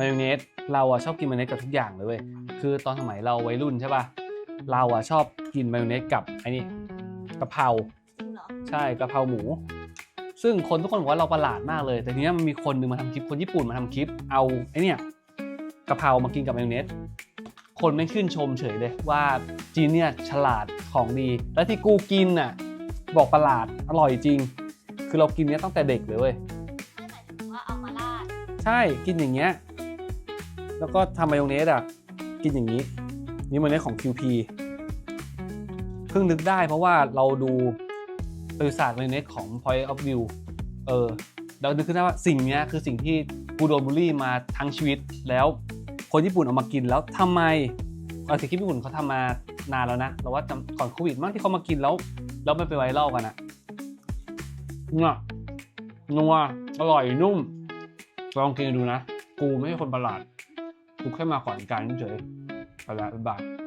มายองเนสเราอะชอบกินมายองเนสกับทุกอย่างเลยเว้ยคือตอนสมัยเราวัยรุ่นใช่ป่ะเราอะชอบกินมายองเนสกับไอ้นี่กะเพราจริงเหรอใช่กะเพราหมู ซึ่งคนทุกคนบอกว่าเราประหลาดมากเลย แต่ทีเนี้ยมันมีคนหนึ่งมาทำคลิปคนญี่ปุ่นมาทำคลิปเอาไอ้เนี่ยกะเพรามากินกับมายองเนสคนไม่ขึ้นชมเฉยเลยว่าจีนเนี่ยฉลาดของดี แล้วที่กูกินน่ะบอกประหลาดอร่อยจริง คือเรากินเนี้ยตั้งแต่เด็กเลยเว้ย ไม่หมายถึงว่าเอามาราด ใช่กินอย่างเงี้ย แล้วก็ทำมายองเนสอะกินอย่างนี้ นี่มายองเนสของ QP เพิ่งนึกได้เพราะว่าเราดูบริษัทมายองเนสของ Point of View เออเรานึกขึ้นได้ว่าสิ่งนี้คือสิ่งที่กูโดนบูลลี่มาทั้งชีวิตแล้วคนญี่ปุ่นเอามากินแล้วทำไมเอาสิคลิปญี่ปุ่นเขาทำมานานแล้วนะเราว่าก่อนโควิดมั้งที่เขามากินแล้ว แล้วไม่ไปไวรัลกันอะเนัวนัวอร่อยนุ่มลองกินดูนะ กูไม่ใช่คนประหลาด กูแค่มาก่อนการเฉยไปละบ๊ายบาย